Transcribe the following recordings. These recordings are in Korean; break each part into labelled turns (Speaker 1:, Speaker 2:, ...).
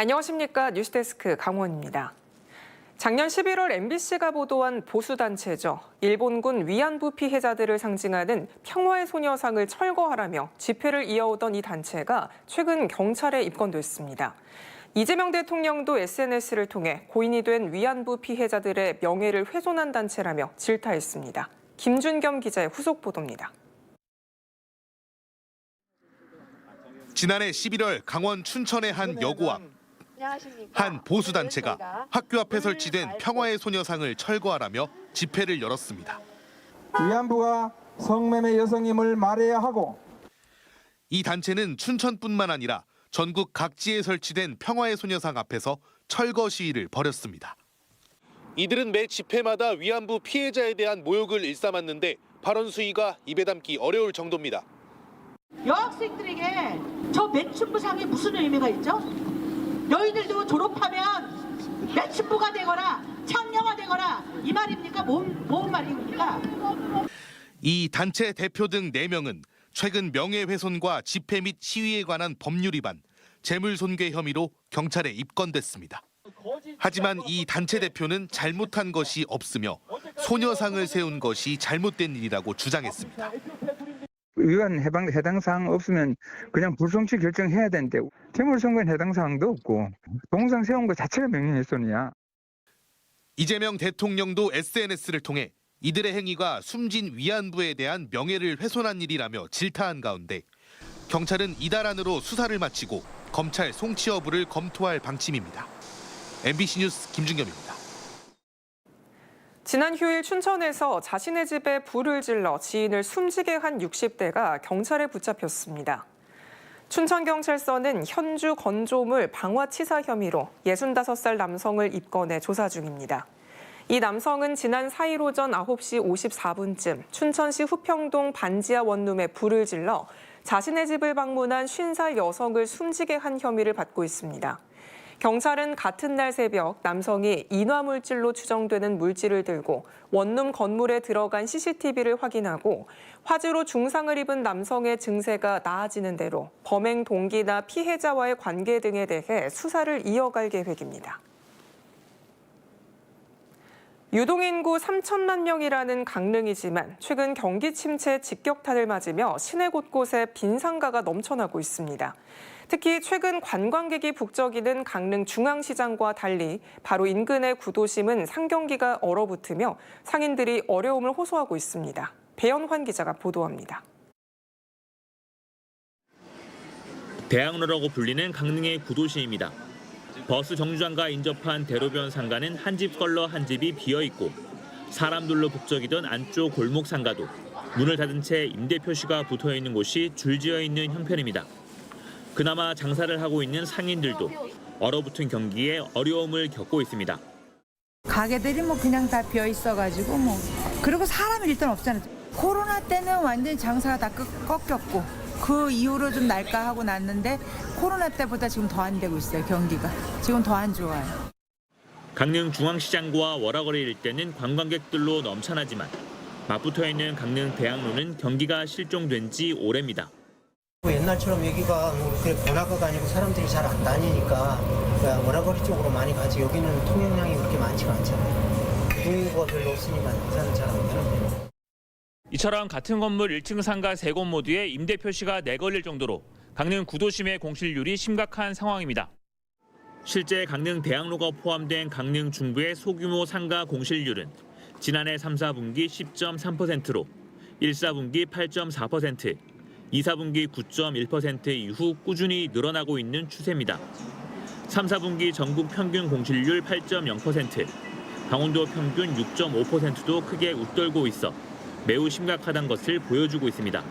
Speaker 1: 안녕하십니까 뉴스데스크 강원입니다. 작년 11월 MBC가 보도한 보수단체죠. 일본군 위안부 피해자들을 상징하는 평화의 소녀상을 철거하라며 집회를 이어오던 이 단체가 최근 경찰에 입건됐습니다. 이재명 대통령도 SNS를 통해 고인이 된 위안부 피해자들의 명예를 훼손한 단체라며 질타했습니다. 김준겸 기자의 후속 보도입니다.
Speaker 2: 지난해 11월 강원 춘천의 한 여고 앞 한 보수 단체가 학교 앞에 설치된 평화의 소녀상을 철거하라며 집회를 열었습니다.
Speaker 3: 위안부가 성매매 여성임을 말해야 하고
Speaker 2: 이 단체는 춘천뿐만 아니라 전국 각지에 설치된 평화의 소녀상 앞에서 철거 시위를 벌였습니다. 이들은 매 집회마다 위안부 피해자에 대한 모욕을 일삼았는데 발언 수위가 입에 담기 어려울 정도입니다.
Speaker 4: 여학생들에게 저 매춘부상이 무슨 의미가 있죠? 너희들도 졸업하면 매춘부가 되거나 창녀가 되거나 이 말입니까? 뭔, 뭔 말입니까?
Speaker 2: 이 단체 대표 등 4명은 최근 명예훼손과 집회 및 시위에 관한 법률 위반, 재물손괴 혐의로 경찰에 입건됐습니다. 하지만 이 단체 대표는 잘못한 것이 없으며 소녀상을 세운 것이 잘못된 일이라고 주장했습니다.
Speaker 5: 위반 해당 해당 사항 없으면 그냥 불송치 결정해야 되는데 재물선거엔 해당 사항도 없고 동상 세운 것 자체가 명예훼손이야.
Speaker 2: 이재명 대통령도 SNS를 통해 이들의 행위가 숨진 위안부에 대한 명예를 훼손한 일이라며 질타한 가운데 경찰은 이달 안으로 수사를 마치고 검찰 송치 여부를 검토할 방침입니다. MBC 뉴스 김준겸입니다.
Speaker 1: 지난 휴일 춘천에서 자신의 집에 불을 질러 지인을 숨지게 한 60대가 경찰에 붙잡혔습니다. 춘천경찰서는 현주 건조물 방화치사 혐의로 65살 남성을 입건해 조사 중입니다. 이 남성은 지난 4일 오전 9시 54분쯤 춘천시 후평동 반지하 원룸에 불을 질러 자신의 집을 방문한 50살 여성을 숨지게 한 혐의를 받고 있습니다. 경찰은 같은 날 새벽 남성이 인화물질로 추정되는 물질을 들고 원룸 건물에 들어간 CCTV를 확인하고 화재로 중상을 입은 남성의 증세가 나아지는 대로 범행 동기나 피해자와의 관계 등에 대해 수사를 이어갈 계획입니다. 유동인구 3천만 명이라는 강릉이지만 최근 경기 침체 직격탄을 맞으며 시내 곳곳에 빈 상가가 넘쳐나고 있습니다. 특히 최근 관광객이 북적이는 강릉 중앙시장과 달리 바로 인근의 구도심은 상경기가 얼어붙으며 상인들이 어려움을 호소하고 있습니다. 배현환 기자가 보도합니다.
Speaker 6: 대학로라고 불리는 강릉의 구도시입니다. 버스 정류장과 인접한 대로변 상가는 한 집 걸러 한 집이 비어 있고 사람들로 북적이던 안쪽 골목 상가도 문을 닫은 채 임대 표시가 붙어 있는 곳이 줄지어 있는 형편입니다. 그나마 장사를 하고 있는 상인들도 얼어붙은 경기에 어려움을 겪고 있습니다.
Speaker 7: 가게들이 뭐 그냥 다 비어 있어가지고 뭐 그리고 사람이 일단 없잖아요. 코로나 때는 완전히 장사가 다 꺾- 꺾였고 그 이후로 좀 날까 하고 났는데 코로나 때보다 지금 더 안 되고 있어요 경기가 지금 더 안 좋아요.
Speaker 6: 강릉 중앙시장과 월화거리 일대는 관광객들로 넘쳐나지만 맞붙어 있는 강릉 대학로는 경기가 실종된 지 오래입니다.
Speaker 8: 뭐 옛날처럼 여기가 뭐 그렇게 번화가가 아니고 사람들이 잘 안 다니니까 워라거리 쪽으로 많이 가지 여기는 통행량이 그렇게 많지가 않잖아요. 동인구가 별로 없으니까 장사는 잘안 되는 편이에요.
Speaker 6: 이처럼 같은 건물 1층 상가 세곳 모두에 임대 표시가 내걸릴 정도로 강릉 구도심의 공실률이 심각한 상황입니다. 실제 강릉 대학로가 포함된 강릉 중부의 소규모 상가 공실률은 지난해 3, 4분기 10.3%로 1, 4분기 8.4%, 2, 4분기 9.1% 이후 꾸준히 늘어나고 있는 추세입니다. 3, 4분기 전국 평균 공실률 8.0%, 강원도 평균 6.5%도 크게 웃돌고 있어 매우 심각하다는 것을 보여주고 있습니다.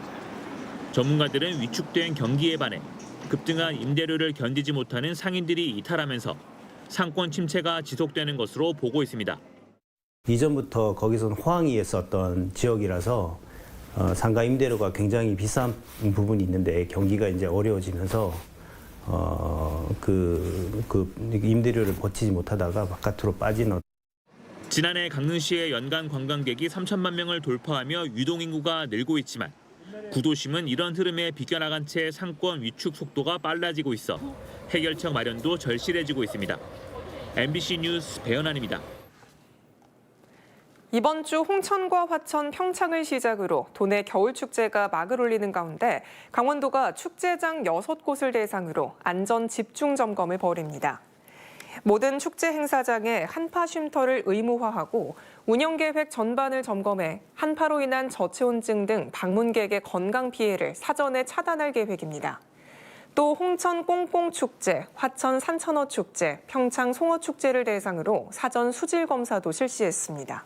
Speaker 6: 전문가들은 위축된 경기에 반해 급등한 임대료를 견디지 못하는 상인들이 이탈하면서 상권 침체가 지속되는 것으로 보고 있습니다.
Speaker 9: 이전부터 거기서는 호황이었었던 지역이라서 어, 상가 임대료가 굉장히 비싼 부분이 있는데 경기가 이제 어려워지면서 어, 그, 그 임대료를 버티지 못하다가 바깥으로 빠지는
Speaker 6: 지난해 강릉시의 연간 관광객이 3천만 명을 돌파하며 유동 인구가 늘고 있지만 구도심은 이런 흐름에 비껴나간 채 상권 위축 속도가 빨라지고 있어 해결책 마련도 절실해지고 있습니다. MBC 뉴스 배현환입니다.
Speaker 1: 이번 주 홍천과 화천, 평창을 시작으로 도내 겨울 축제가 막을 올리는 가운데 강원도가 축제장 6곳을 대상으로 안전 집중 점검을 벌입니다. 모든 축제 행사장에 한파 쉼터를 의무화하고 운영 계획 전반을 점검해 한파로 인한 저체온증 등 방문객의 건강 피해를 사전에 차단할 계획입니다. 또 홍천 꽁꽁 축제, 화천 산천어 축제, 평창 송어 축제를 대상으로 사전 수질 검사도 실시했습니다.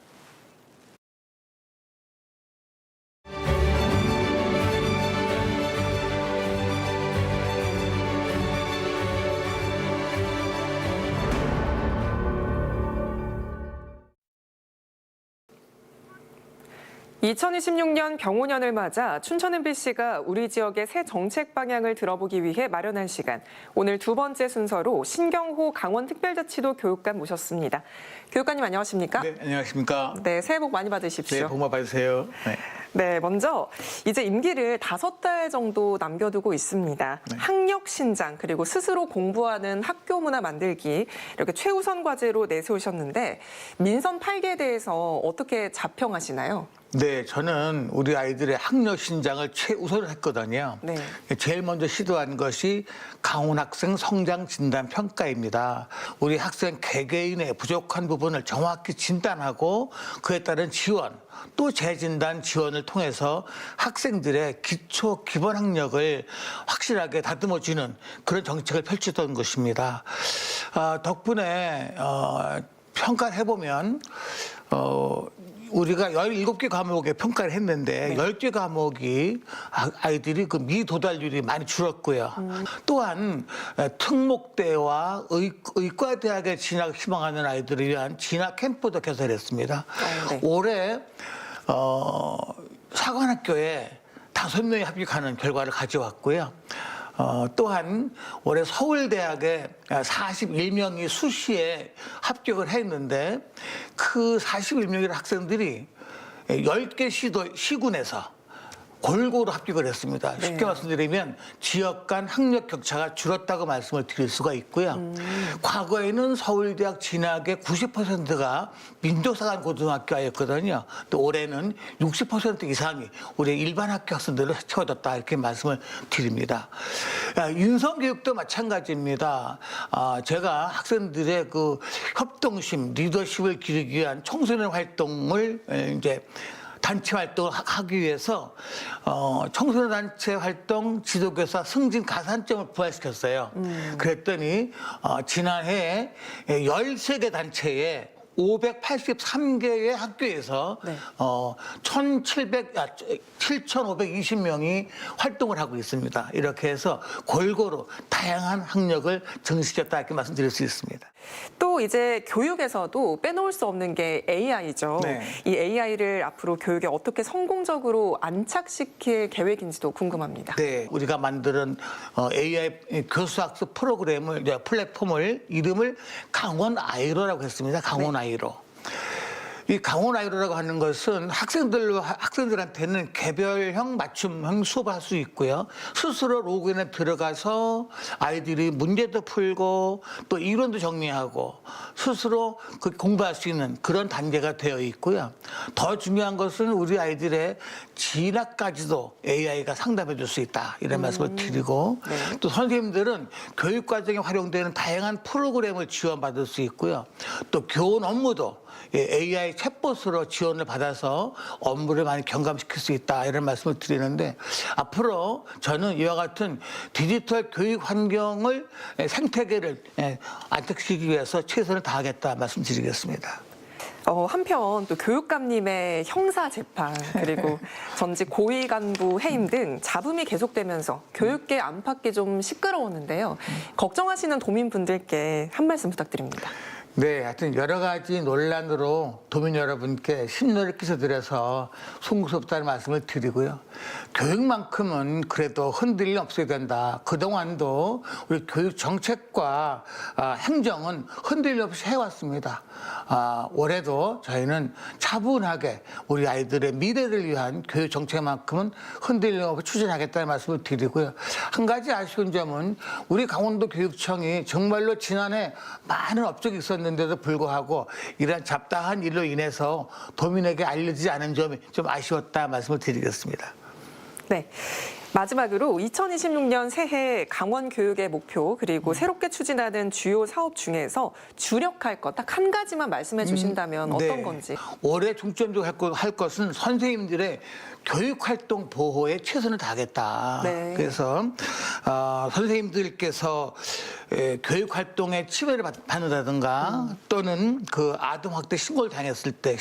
Speaker 1: (2026년) 병오년을 맞아 춘천 MBC가 우리 지역의 새 정책 방향을 들어보기 위해 마련한 시간 오늘 두 번째 순서로 신경호 강원특별자치도 교육감 모셨습니다 교육관님 안녕하십니까
Speaker 10: 네, 안녕하십니까.
Speaker 1: 네 새해 복 많이 받으십시오
Speaker 10: 네, 복 많이 받으세요. 네.
Speaker 1: 네, 먼저 이제 임기를 다섯 달 정도 남겨두고 있습니다.
Speaker 10: 네.
Speaker 1: 학력 신장 그리고 스스로 공부하는 학교 문화 만들기 이렇게 최우선 과제로 내세우셨는데 민선 8개에 대해서 어떻게 자평하시나요?
Speaker 10: 네, 저는 우리 아이들의 학력 신장을 최우선을 했거든요.
Speaker 1: 네.
Speaker 10: 제일 먼저 시도한 것이 강원 학생 성장 진단 평가입니다. 우리 학생 개개인의 부족한 부분을 정확히 진단하고 그에 따른 지원, 또 재진단 지원을 통해서 학생들의 기초 기본 학력을 확실하게 다듬어주는 그런 정책을 펼치던 것입니다. 아, 덕분에 어, 평가를 해보면 어, 우리가 17개 과목에 평가를 했는데 10개 과목이 아- 아이들이 그 미도달률이 많이 줄었고요. 또한 에, 특목대와 의, 의과대학에 진학 희망하는 아이들을 위한 진학 캠프도 개설했습니다.
Speaker 1: 네.
Speaker 10: 올해 어, 사관학교에 다섯 명이 합격하는 결과를 가져왔고요. 어, 또한 올해 서울대학에 41명이 수시에 합격을 했는데 그 41명의 학생들이 10개 시도, 시군에서 골고루 합격을 했습니다. 쉽게
Speaker 1: 네.
Speaker 10: 말씀드리면 지역 간 학력 격차가 줄었다고 말씀을 드릴 수가 있고요. 과거에는 서울대학 진학의 90%가 민족사관 고등학교였거든요. 또 올해는 60% 이상이 우리 일반 학교 학생들을 채워졌다 이렇게 말씀을 드립니다. 아, 인성교육도 마찬가지입니다. 아, 제가 학생들의 그 협동심, 리더십을 기르기 위한 청소년 활동을 에, 이제 단체 활동을 하- 하기 위해서 어, 청소년 단체 활동 지도교사 승진 가산점을 부활시켰어요. 그랬더니 어, 지난해 13개 단체에 583개의 학교에서
Speaker 1: 네.
Speaker 10: 어, 1,700, 아, 7,520명이 활동을 하고 있습니다. 이렇게 해서 골고루 다양한 학력을 증식했다 이렇게 말씀드릴 수 있습니다.
Speaker 1: 또 이제 교육에서도 빼놓을 수 없는 게 AI죠.
Speaker 10: 네.
Speaker 1: 이 AI를 앞으로 교육에 어떻게 성공적으로 안착시킬 계획인지도 궁금합니다.
Speaker 10: 네, 우리가 만드는 어, AI 교수학습 프로그램을 플랫폼을 이름을 강원 아이로라고 했습니다. 강원 아 이로. 이 강원 아이로라고 하는 것은 학생들 학생들한테는 개별형 맞춤형 수업을 할 수 있고요. 스스로 로그인에 들어가서 아이들이 문제도 풀고 또 이론도 정리하고 스스로 그 공부할 수 있는 그런 단계가 되어 있고요. 더 중요한 것은 우리 아이들의 진학까지도 AI가 상담해 줄 수 있다 이런 말씀을 드리고 또 선생님들은 교육 과정에 활용되는 다양한 프로그램을 지원받을 수 있고요. 또 교원 업무도 예, AI 챗봇으로 지원을 받아서 업무를 많이 경감시킬 수 있다 이런 말씀을 드리는데 앞으로 저는 이와 같은 디지털 교육 환경을 예, 생태계를 예, 안착시키기 위해서 최선을 다하겠다 말씀드리겠습니다.
Speaker 1: 어, 한편 또 교육감님의 형사 재판 그리고 전직 고위 간부 해임 등 잡음이 계속되면서 교육계 안팎이 좀 시끄러웠는데요. 걱정하시는 도민분들께 한 말씀 부탁드립니다.
Speaker 10: 네, 하여튼 여러 가지 논란으로 도민 여러분께 심려를 끼쳐드려서 송구스럽다는 말씀을 드리고요. 교육만큼은 그래도 흔들림 없어야 된다. 그동안도 우리 교육 정책과 아, 행정은 흔들림 없이 해왔습니다. 아, 올해도 저희는 차분하게 우리 아이들의 미래를 위한 교육 정책만큼은 흔들림 없이 추진하겠다는 말씀을 드리고요. 한 가지 아쉬운 점은 우리 강원도 교육청이 정말로 지난해 많은 업적이 있었는데 도 불구하고 이러한 잡다한 일로 인해서 도민에게 알려지지 않은 점이 좀 아쉬웠다 말씀을 드리겠습니다.
Speaker 1: 네. 마지막으로 2026년 새해 강원 교육의 목표 그리고 새롭게 추진하는 주요 사업 중에서 주력할 것 딱 한 가지만 말씀해 주신다면 어떤
Speaker 10: 네.
Speaker 1: 건지.
Speaker 10: 올해 중점적으로 할, 것- 할 것은 선생님들의 교육활동 보호에 최선을 다하겠다.
Speaker 1: 네.
Speaker 10: 그래서 어, 선생님들께서 에, 교육활동에 치매를 받- 받는다든가 또는 그 아동학대 신고를 당했을 때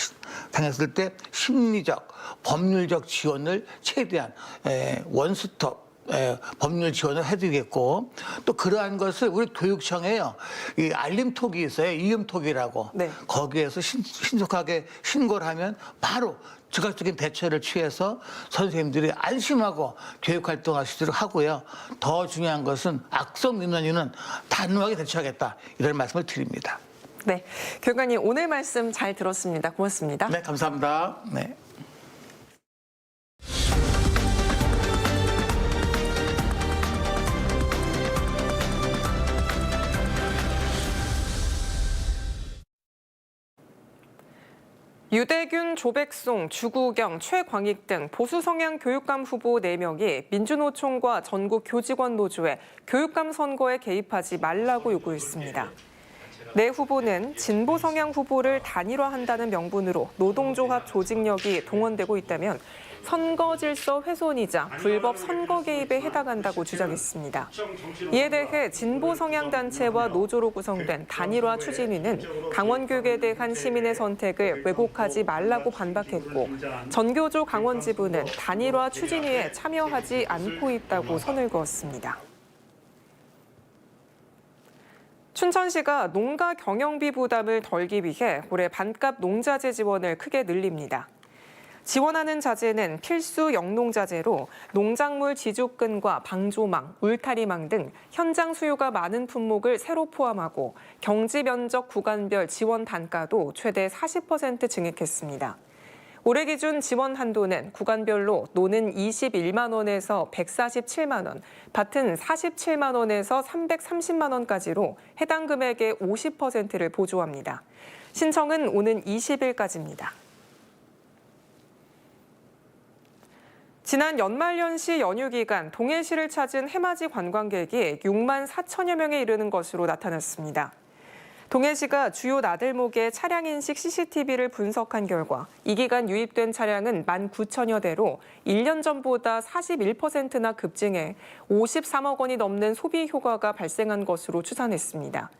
Speaker 10: 당했을 때 심리적 법률적 지원을 최대한 에, 원스톱 에, 법률 지원을 해드리겠고 또 그러한 것을 우리 교육청에요 이 알림톡이 있어요 이음톡이라고
Speaker 1: 네.
Speaker 10: 거기에서 신, 신속하게 신고를 하면 바로 즉각적인 대처를 취해서 선생님들이 안심하고 교육 활동할 수 있도록 하고요. 더 중요한 것은 악성 민원인은 단호하게 대처하겠다 이런 말씀을 드립니다.
Speaker 1: 네. 교육관님 오늘 말씀 잘 들었습니다. 고맙습니다.
Speaker 10: 네, 감사합니다. 네.
Speaker 1: 유대균, 조백송, 주구경, 최광익 등 보수 성향 교육감 후보 4명이 민주노총과 전국 교직원 노조에 교육감 선거에 개입하지 말라고 요구했습니다. 네 후보는 진보 성향 후보를 단일화한다는 명분으로 노동조합 조직력이 동원되고 있다면 선거 질서 훼손이자 불법 선거 개입에 해당한다고 주장했습니다. 이에 대해 진보 성향 단체와 노조로 구성된 단일화 추진위는 강원교육에 대한 시민의 선택을 왜곡하지 말라고 반박했고 전교조 강원 지부는 단일화 추진위에 참여하지 않고 있다고 선을 그었습니다. 춘천시가 농가 경영비 부담을 덜기 위해 올해 반값 농자재 지원을 크게 늘립니다. 지원하는 자재는 필수 영농자재로 농작물 지주끈과 방조망, 울타리망 등 현장 수요가 많은 품목을 새로 포함하고 경지 면적 구간별 지원 단가도 최대 40% 증액했습니다. 올해 기준 지원 한도는 구간별로 노는 21만 원에서 147만 원, 밭은 47만 원에서 330만 원까지로 해당 금액의 50%를 보조합니다. 신청은 오는 20일까지입니다. 지난 연말연시 연휴 기간 동해시를 찾은 해맞이 관광객이 6만 4천여 명에 이르는 것으로 나타났습니다. 동해시가 주요 나들목의 차량 인식 CCTV를 분석한 결과 이 기간 유입된 차량은 1만 9천여 대로 1년 전보다 41%나 급증해 53억 원이 넘는 소비 효과가 발생한 것으로 추산했습니다.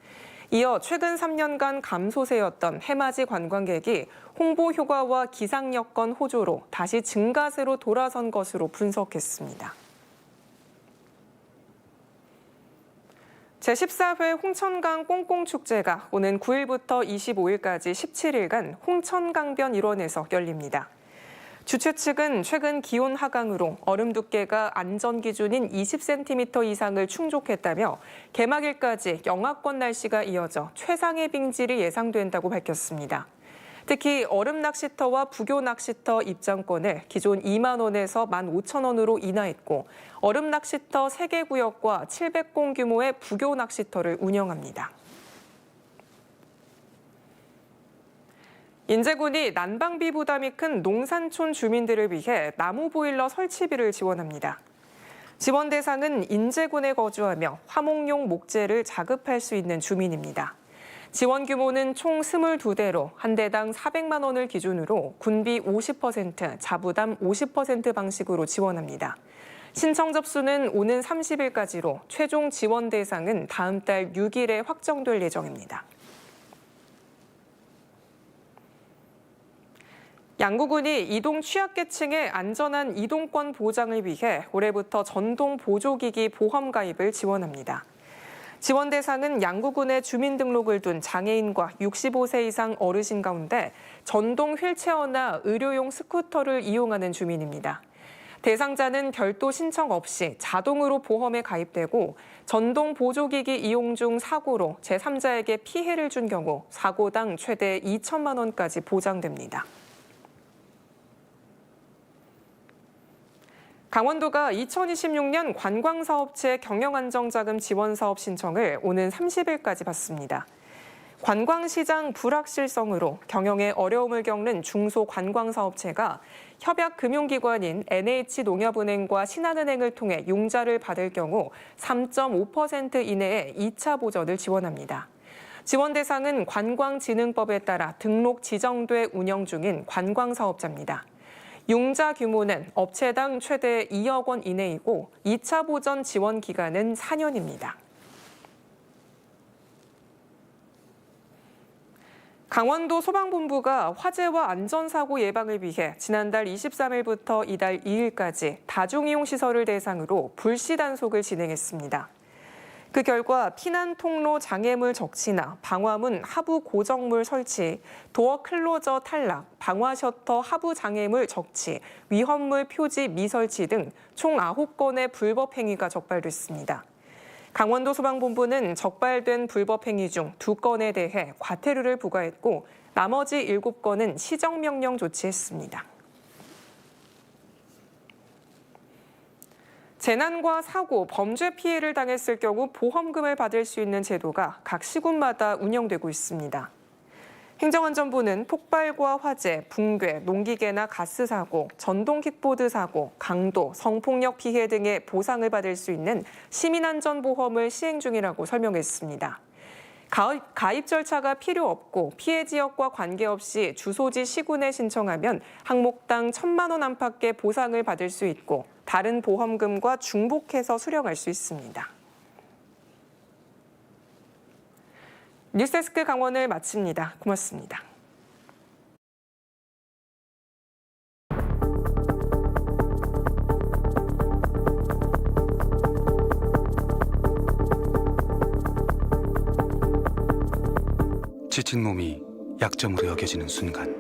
Speaker 1: 이어 최근 3년간 감소세였던 해맞이 관광객이 홍보 효과와 기상 여건 호조로 다시 증가세로 돌아선 것으로 분석했습니다. 제14회 홍천강 꽁꽁축제가 오는 9일부터 25일까지 17일간 홍천강변 일원에서 열립니다. 주최 측은 최근 기온 하강으로 얼음 두께가 안전 기준인 20cm 이상을 충족했다며 개막일까지 영하권 날씨가 이어져 최상의 빙질이 예상된다고 밝혔습니다. 특히 얼음 낚시터와 부교 낚시터 입장권을 기존 2만 원에서 1만 5천 원으로 인하했고 얼음 낚시터 3개 구역과 700공 규모의 부교 낚시터를 운영합니다. 인제군이 난방비 부담이 큰 농산촌 주민들을 위해 나무 보일러 설치비를 지원합니다. 지원 대상은 인제군에 거주하며 화목용 목재를 자급할 수 있는 주민입니다. 지원 규모는 총 22대로 한 대당 400만 원을 기준으로 군비 50%, 자부담 50% 방식으로 지원합니다. 신청 접수는 오는 30일까지로 최종 지원 대상은 다음 달 6일에 확정될 예정입니다. 양구군이 이동 취약계층의 안전한 이동권 보장을 위해 올해부터 전동 보조기기 보험 가입을 지원합니다. 지원 대상은 양구군에 주민등록을 둔 장애인과 65세 이상 어르신 가운데 전동 휠체어나 의료용 스쿠터를 이용하는 주민입니다. 대상자는 별도 신청 없이 자동으로 보험에 가입되고 전동 보조기기 이용 중 사고로 제3자에게 피해를 준 경우 사고당 최대 2천만 원까지 보장됩니다. 강원도가 2026년 관광사업체 경영안정자금 지원 사업 신청을 오는 30일까지 받습니다. 관광시장 불확실성으로 경영에 어려움을 겪는 중소관광사업체가 협약금융기관인 NH농협은행과 신한은행을 통해 융자를 받을 경우 3.5% 이내에 2차 보전을 지원합니다. 지원 대상은 관광진흥법에 따라 등록 지정돼 운영 중인 관광사업자입니다. 융자 규모는 업체당 최대 2억 원 이내이고 2차 보전 지원 기간은 4년입니다. 강원도 소방본부가 화재와 안전사고 예방을 위해 지난달 23일부터 이달 2일까지 다중이용 시설을 대상으로 불시 단속을 진행했습니다. 그 결과 피난 통로 장애물 적치나 방화문 하부 고정물 설치, 도어 클로저 탈락, 방화 셔터 하부 장애물 적치, 위험물 표지 미설치 등 총 9건의 불법 행위가 적발됐습니다. 강원도 소방본부는 적발된 불법 행위 중 2건에 대해 과태료를 부과했고 나머지 7건은 시정명령 조치했습니다. 재난과 사고, 범죄 피해를 당했을 경우 보험금을 받을 수 있는 제도가 각 시군마다 운영되고 있습니다. 행정안전부는 폭발과 화재, 붕괴, 농기계나 가스 사고, 전동 킥보드 사고, 강도, 성폭력 피해 등의 보상을 받을 수 있는 시민안전보험을 시행 중이라고 설명했습니다. 가입, 가입 절차가 필요 없고 피해 지역과 관계없이 주소지 시군에 신청하면 항목당 1천만 원 안팎의 보상을 받을 수 있고 다른 보험금과 중복해서 수령할 수 있습니다. 뉴스데스크 강원을 마칩니다. 고맙습니다.
Speaker 11: 지친 몸이 약점으로 여겨지는 순간